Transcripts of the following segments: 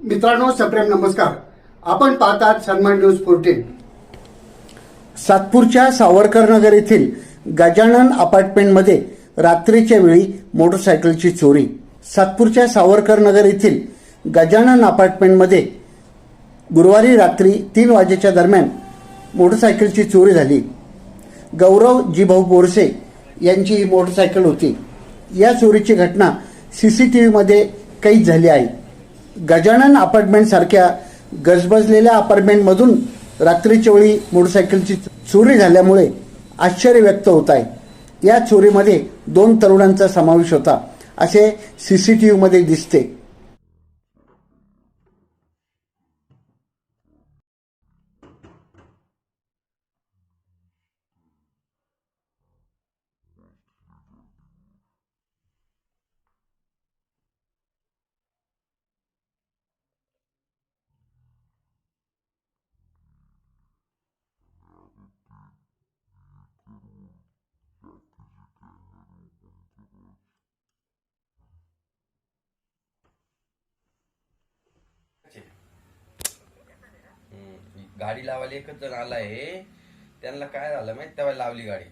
मित्रांनो सप्रेम नमस्कार. आपण पाहतात सन्मान न्यूज फोर्टीन सातपूरच्या सावरकर नगर येथील गजानन अपार्टमेंटमध्ये रात्रीच्या वेळी मोटरसायकलची चोरी. सातपूरच्या सावरकर नगर येथील गजानन अपार्टमेंटमध्ये गुरुवारी रात्री तीन वाजेच्या दरम्यान मोटरसायकलची चोरी झाली. गौरव जीभाऊ बोरसे यांची ही मोटरसायकल होती. या चोरीची घटना सी सी टी व्हीमध्ये कैद झाली आहे. गजानन अपार्टमेंट सारख्या गजबजलेल्या अपार्टमेंटमधून रात्रीच्या वेळी मोटरसायकलची चोरी झाल्यामुळे आश्चर्य व्यक्त होत आहे. या चोरीमध्ये दोन तरुणांचा समावेश होता. असे सी सी टी व्हीमध्ये दिसते हम्म. गाडी लावायला एकच जण आलाय त्यांना काय झालं माहीत? तेव्हा लावली गाडी.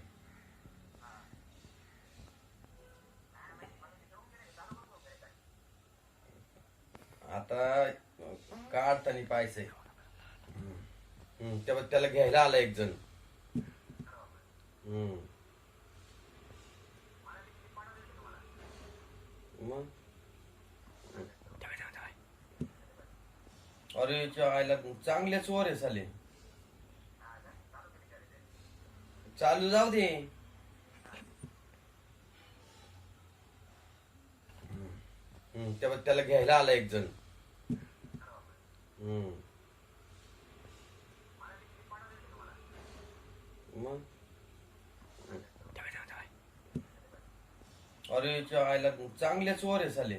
आता काढताना पाहायचंय? हम्म. तेव्हा त्याला घ्यायला आला एक जण. हम्म. मग अरे आईला चांगलेच वर आहे साले. चालू जाऊ दे. तेव्हा त्याला घ्यायला आला एक जण. मग? अरे आईला चांगलेच वर आहे साले.